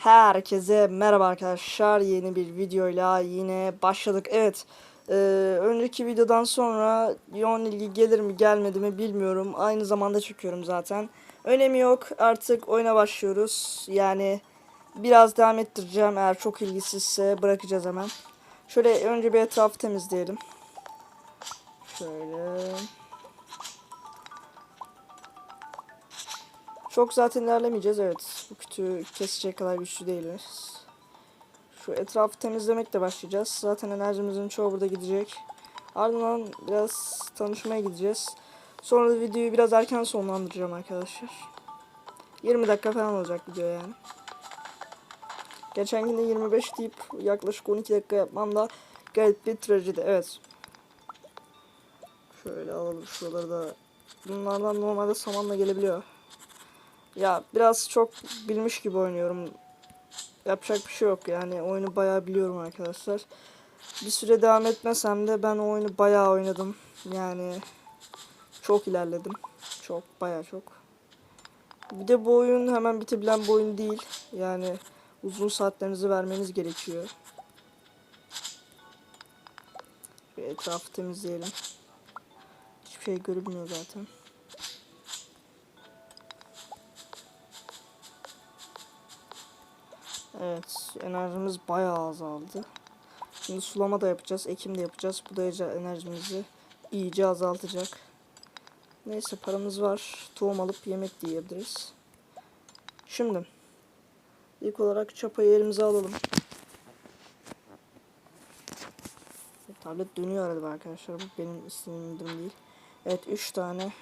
Herkese merhaba arkadaşlar. Yeni bir videoyla yine başladık. Evet. e, önceki videodan sonra yoğun ilgi gelir mi gelmedi mi bilmiyorum. Aynı zamanda çekiyorum zaten. Önemi yok. Artık oyuna başlıyoruz. Yani biraz devam ettireceğim. Eğer çok ilgisizse bırakacağız hemen. Şöyle önce bir etrafı temizleyelim. Şöyle. Çok zaten ilerlemeyeceğiz evet. Bu kütüğü kesecek kadar güçlü değiliz. Şu etrafı temizlemekle başlayacağız. Zaten enerjimizin çoğu burada gidecek. Ardından biraz tanışmaya gideceğiz. Sonra da videoyu biraz erken sonlandıracağım arkadaşlar. 20 dakika falan olacak video yani. Geçen gün de 25 deyip yaklaşık 12 dakika yapmam da gayet bir trajedi. Evet. Şöyle alalım şuraları da. Bunlardan normalde samanla gelebiliyor. Ya biraz çok bilmiş gibi oynuyorum. Yapacak bir şey yok yani oyunu bayağı biliyorum arkadaşlar. Bir süre devam etmesem de ben oyunu bayağı oynadım. Yani çok ilerledim. Çok bayağı çok. Bir de bu oyun hemen bitebilen bir oyun değil. Yani uzun saatlerinizi vermeniz gerekiyor. Bir etrafı temizleyelim. Hiçbir şey görünmüyor zaten. Evet, enerjimiz bayağı azaldı. Şimdi sulama da yapacağız, ekim de yapacağız. Bu da enerjimizi iyice azaltacak. Neyse paramız var. Tohum alıp yemek de yiyebiliriz. Şimdi ilk olarak çapayı elimize alalım. Tablet dönüyor arada arkadaşlar. Bu benim istediğim değil. Evet 3 tane.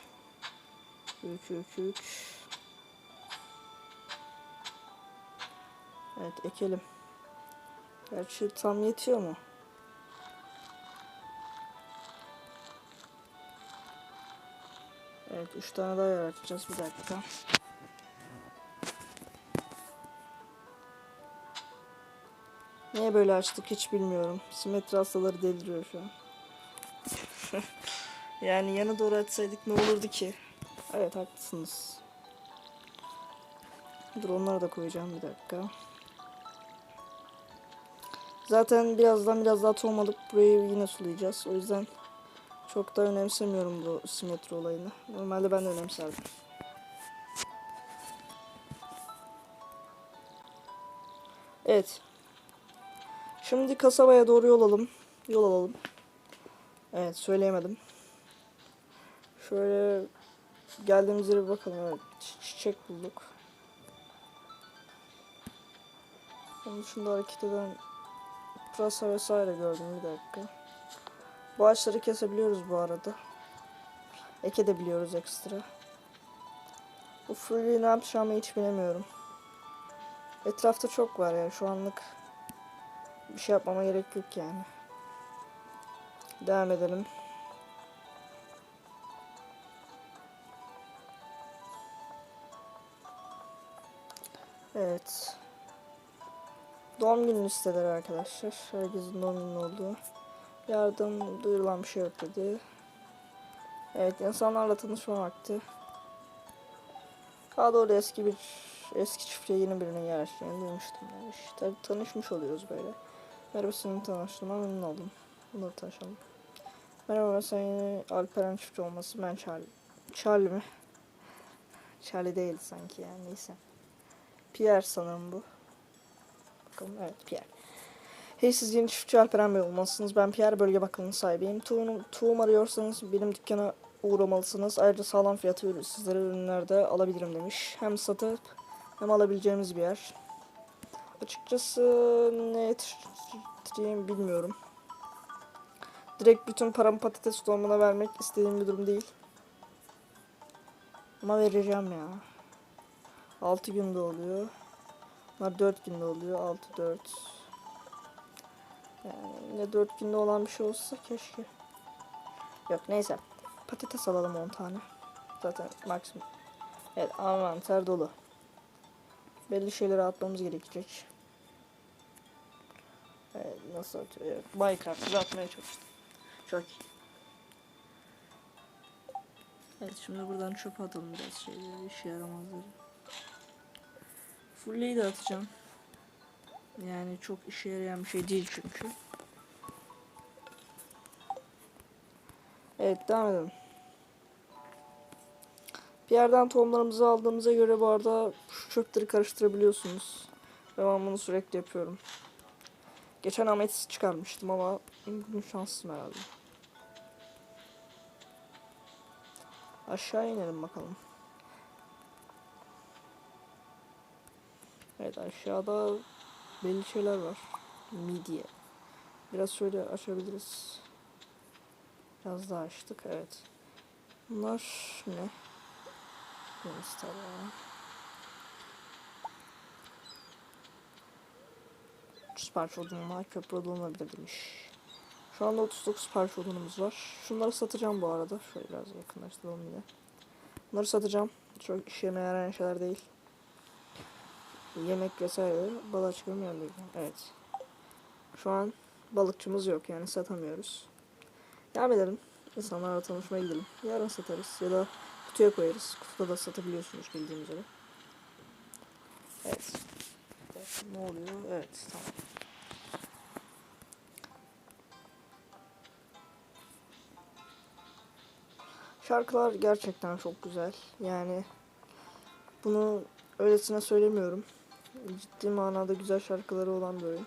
3 3 3 Evet ekelim. Gerçi tam yetiyor mu? Evet 3 tane daha yaratacağız bir dakika. Niye böyle açtık hiç bilmiyorum. Simetri hastaları deliriyor şu an. yani yana doğru açsaydık ne olurdu ki? Evet haklısınız. Dur onları da koyacağım bir dakika. Zaten birazdan biraz daha tohum alıp burayı yine sulayacağız. O yüzden çok da önemsemiyorum bu simetri olayını. Normalde ben de önemserdim. Evet. Şimdi kasabaya doğru yol alalım. Yol alalım. Evet söyleyemedim. Şöyle geldiğimiz yere bir bakalım. Evet, çi- çiçek bulduk. Onun dışında hareket eden pırasa vesaire gördüm bir dakika. Bu ağaçları kesebiliyoruz bu arada. Eke de biliyoruz ekstra. Bu Fury'yi ne yapacağımı hiç bilemiyorum. Etrafta çok var ya şu anlık. Bir şey yapmama gerek yok yani. Devam edelim. Evet. Doğum günü listeleri arkadaşlar. Herkesin doğum günü olduğu. Yardım duyurulan bir şey yok dedi. Evet insanlarla tanışma. Daha doğru eski bir eski çiftliğe yeni birinin yerleştiğini duymuştum demiş. Tabi tanışmış oluyoruz böyle. Merhaba seninle tanıştığıma memnun oldum. Bunları tanışalım. Merhaba ben senin Alperen çiftçi olması ben Charlie. Charlie mi? Charlie değil sanki yani neyse. Pierre sanırım bu. Bakalım evet Pierre. Hey siz yeni çiftçi Alperen Bey olmalısınız. Ben Pierre bölge bakımının sahibiyim. Tohum, tohum arıyorsanız benim dükkana uğramalısınız. Ayrıca sağlam fiyatı sizlere ürünlerde alabilirim demiş. Hem satıp hem alabileceğimiz bir yer. Açıkçası ne yetiştireyim bilmiyorum. Direkt bütün paramı patates dolmana vermek istediğim bir durum değil. Ama vereceğim ya. 6 günde oluyor. Bunlar 4 günde oluyor. 6 4. Yani ne 4 günde olan bir şey olsa keşke. Yok neyse. Patates alalım 10 tane. Zaten maksimum. Evet envanter dolu. Belli şeyleri atmamız gerekecek. Evet, nasıl atıyor? Minecraft'ı atmaya çalıştım. Çok iyi. Evet şimdi buradan çöpe atalım biraz şeyleri, işe yaramazları. Full'leyi de atacağım. Yani çok işe yarayan bir şey değil çünkü. Evet devam edelim. Bir yerden tohumlarımızı aldığımıza göre bu arada şu çöpleri karıştırabiliyorsunuz. Ve ben bunu sürekli yapıyorum. Geçen ametist çıkarmıştım ama bugün şanslıyım herhalde. Aşağı inelim bakalım. Evet aşağıda belli şeyler var. Midye. Biraz şöyle açabiliriz. Biraz daha açtık evet. Bunlar ne? Deniz tabağı. Parça odun var. Köprü odunla bile demiş. Şu anda 39 parça odunumuz var. Şunları satacağım bu arada. Şöyle biraz yakınlaştıralım yine. Bunları satacağım. Çok işime yarayan şeyler değil. Yemek vesaire. Balığa çıkamıyorum. Evet. Şu an balıkçımız yok yani satamıyoruz. Devam edelim. İnsanlarla tanışmaya gidelim. Yarın satarız ya da kutuya koyarız. Kutuda da satabiliyorsunuz bildiğim üzere. Evet, Ne oluyor? Evet tamam. Şarkılar gerçekten çok güzel. Yani bunu öylesine söylemiyorum. Ciddi manada güzel şarkıları olan bir oyun.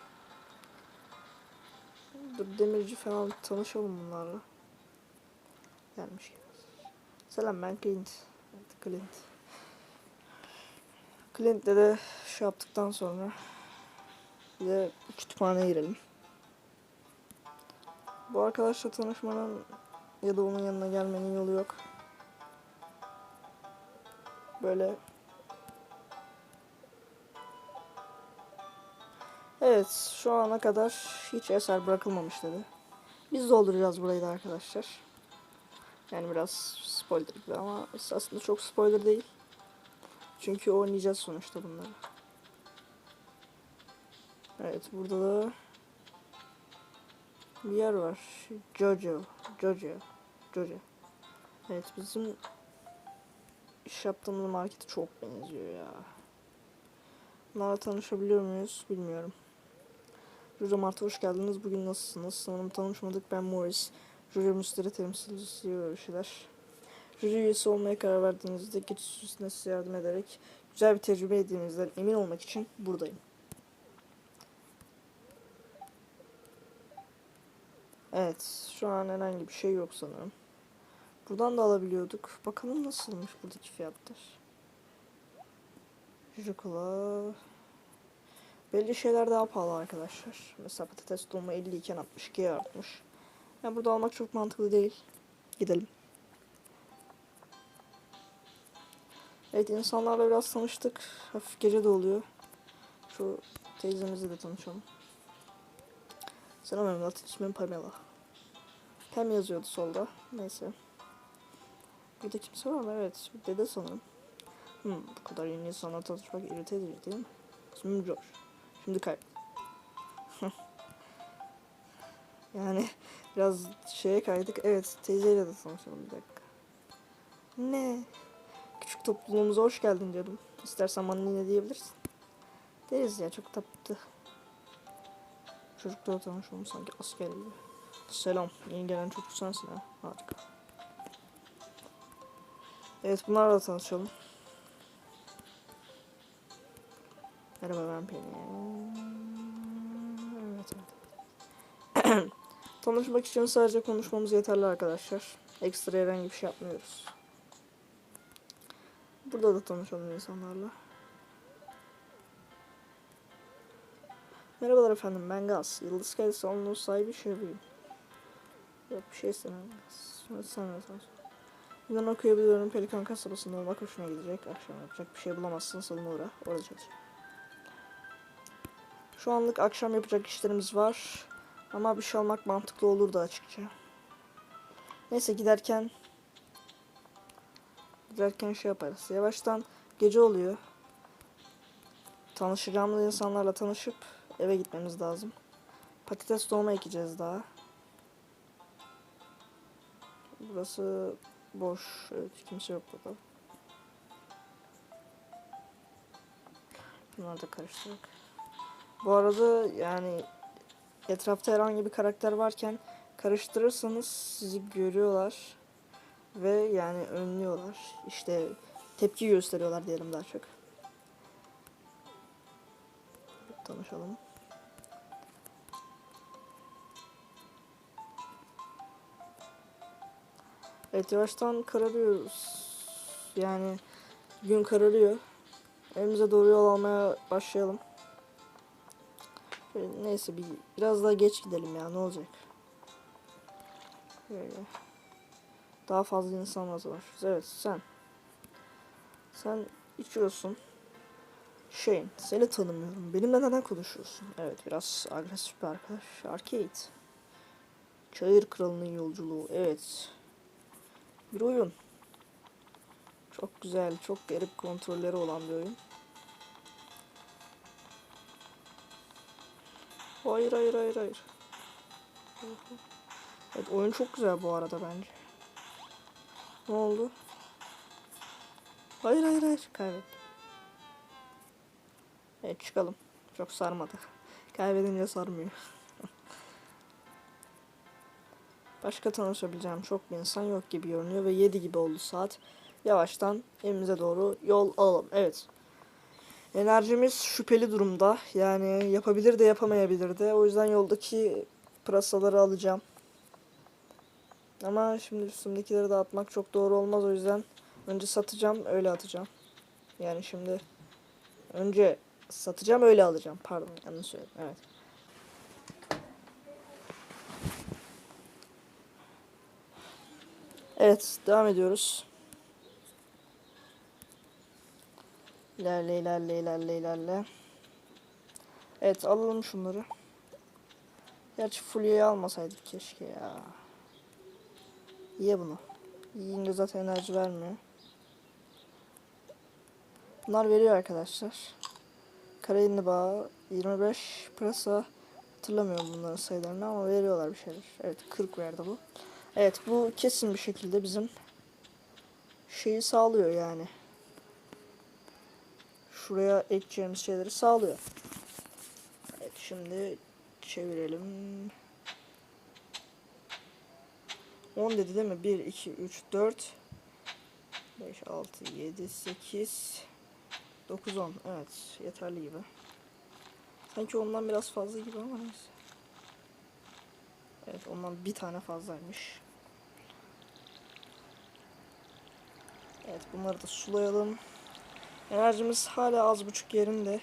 Dur demirci falan tanışalım bunlarla. Gelmiş. Selam ben Clint. Clint. Clint'le de şey yaptıktan sonra bir de kütüphaneye girelim. Bu arkadaşla tanışmanın ya da onun yanına gelmenin yolu yok. Böyle Evet, şu ana kadar hiç eser bırakılmamış dedi. Biz dolduracağız burayı da arkadaşlar. Yani biraz spoiler gibi ama aslında çok spoiler değil. Çünkü oynayacağız sonuçta bunları. Evet, burada da bir yer var. Jojo, Jojo, Jojo. Evet, bizim iş yaptığımız markete çok benziyor ya. Bunlarla tanışabiliyor muyuz bilmiyorum. Jojo Mart'a hoş geldiniz. Bugün nasılsınız? Sanırım tanışmadık. Ben Morris. Jojo müşteri temsilcisi şeyler. Jojo üyesi olmaya karar verdiğinizde geçiş süresinde size yardım ederek güzel bir tecrübe edindiğinizden emin olmak için buradayım. Evet, şu an herhangi bir şey yok sanırım. Buradan da alabiliyorduk. Bakalım nasılmış buradaki fiyatlar. Jojo. Belli şeyler daha pahalı arkadaşlar. Mesela patates dolma 50 iken 62'ye artmış. Yani burada almak çok mantıklı değil. Gidelim. Evet insanlarla biraz tanıştık. Hafif gece de oluyor. Şu teyzemizle de tanışalım. Selam evlat ismim Pamela. Pam yazıyordu solda. Neyse. Burada kimse var mı? Evet. Dede sanırım. Hmm, bu kadar yeni insanla tanışmak irite edici değil mi? İsmim George. Şimdi kayıt. yani biraz şeye kaydık. Evet teyzeyle de tanışalım bir dakika. Ne? Küçük topluluğumuza hoş geldin diyordum. İstersen bana yine diyebilirsin. Deriz ya çok tatlı. Çocuklarla tanışalım sanki asker gibi. Selam. Yeni gelen çocuk sensin ha. Harika. Evet bunlarla tanışalım. Merhaba ben Pelin. Evet, evet. Tanışmak için sadece konuşmamız yeterli arkadaşlar. Ekstra herhangi bir şey yapmıyoruz. Burada da tanışalım insanlarla. Merhabalar efendim ben Gaz. Yıldız Kaydı salonunun sahibi şefiyim. Yok bir şey istemem Gaz. Sen de tanış. Buradan okuyabiliyorum. Pelikan kasabasında olmak hoşuna gidecek. Akşam yapacak bir şey bulamazsın salona uğra. Orada çalış. Şu anlık akşam yapacak işlerimiz var. Ama bir şey almak mantıklı olurdu açıkça. Neyse giderken giderken şey yaparız. Yavaştan gece oluyor. Tanışacağımız insanlarla tanışıp eve gitmemiz lazım. Patates dolma ekeceğiz daha. Burası boş. Evet, kimse yok burada. Bunları da karıştırdık. Bu arada yani etrafta herhangi bir karakter varken karıştırırsanız sizi görüyorlar ve yani önlüyorlar. İşte tepki gösteriyorlar diyelim daha çok. Tanışalım. Evet yavaştan kararıyoruz. Yani gün kararıyor. Evimize doğru yol almaya başlayalım. Neyse bir, biraz daha geç gidelim ya ne olacak. Böyle. Daha fazla insan var. Evet sen. Sen içiyorsun. Shane seni tanımıyorum. Benimle neden konuşuyorsun? Evet biraz agresif bir arkadaş. Arcade. Çayır Kralı'nın yolculuğu. Evet. Bir oyun. Çok güzel, çok garip kontrolleri olan bir oyun. Hayır, hayır, hayır, hayır. Evet, oyun çok güzel bu arada bence. Ne oldu? Hayır, hayır, hayır. Kaybettim. Evet, çıkalım. Çok sarmadı. Kaybedince sarmıyor. Başka tanışabileceğim çok bir insan yok gibi görünüyor ve 7 gibi oldu saat. Yavaştan evimize doğru yol alalım. Evet. Enerjimiz şüpheli durumda. Yani yapabilir de yapamayabilir de. O yüzden yoldaki pırasaları alacağım. Ama şimdi üstümdekileri dağıtmak çok doğru olmaz. O yüzden önce satacağım öyle atacağım. Yani şimdi önce satacağım öyle alacağım. Pardon yanlış söyledim. Evet. Evet, devam ediyoruz. İlerle, ilerle, ilerle, ilerle. Evet, alalım şunları. Gerçi Fulya'yı almasaydık keşke ya. Ye bunu. Yiyince zaten enerji vermiyor. Bunlar veriyor arkadaşlar. Karayinli bağı 25 pırasa hatırlamıyorum bunların sayılarını ama veriyorlar bir şeyler. Evet 40 verdi bu. Evet bu kesin bir şekilde bizim şeyi sağlıyor yani. Şuraya ekeceğimiz şeyleri sağlıyor. Evet şimdi çevirelim. 10 dedi değil mi? 1, 2, 3, 4 5, 6, 7, 8 9, 10. Evet yeterli gibi. Sanki ondan biraz fazla gibi ama neyse. Evet ondan bir tane fazlaymış. Evet bunları da sulayalım. Enerjimiz hala az buçuk yerinde.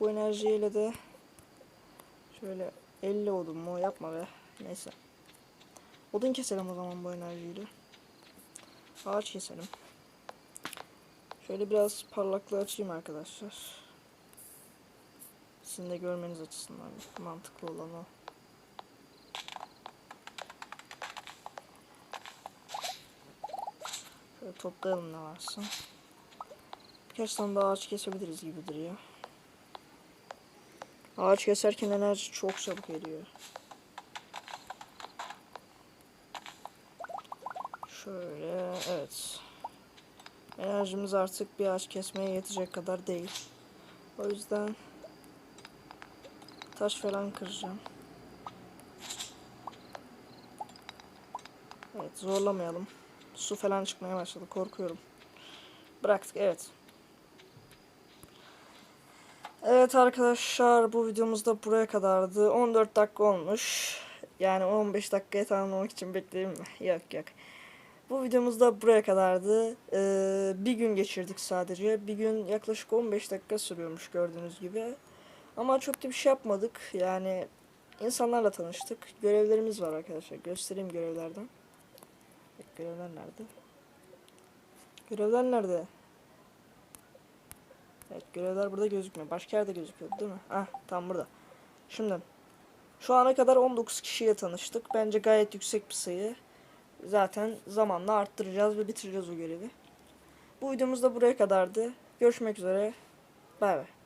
Bu enerjiyle de şöyle 50 odun mu yapma be. Neyse. Odun keselim o zaman bu enerjiyle. Ağaç keselim. Şöyle biraz parlaklığı açayım arkadaşlar. Sizin de görmeniz açısından mantıklı olan o. Şöyle toplayalım ne varsa. Birkaç daha ağaç kesebiliriz gibi duruyor. Ağaç keserken enerji çok çabuk eriyor. Şöyle evet. Enerjimiz artık bir ağaç kesmeye yetecek kadar değil. O yüzden taş falan kıracağım. Evet zorlamayalım. Su falan çıkmaya başladı korkuyorum. Bıraktık evet. Evet arkadaşlar bu videomuz da buraya kadardı. 14 dakika olmuş. Yani 15 dakikaya tamamlamak için bekleyeyim mi? Yok yok. Bu videomuz da buraya kadardı. Ee, bir gün geçirdik sadece. Bir gün yaklaşık 15 dakika sürüyormuş gördüğünüz gibi. Ama çok da bir şey yapmadık. Yani insanlarla tanıştık. Görevlerimiz var arkadaşlar. Göstereyim görevlerden. Görevler nerede? Görevler nerede? Evet görevler burada gözükmüyor. Başka yerde gözüküyor değil mi? Ah tam burada. Şimdi şu ana kadar 19 kişiyle tanıştık. Bence gayet yüksek bir sayı. Zaten zamanla arttıracağız ve bitireceğiz o görevi. Bu videomuz da buraya kadardı. Görüşmek üzere. Bay bay.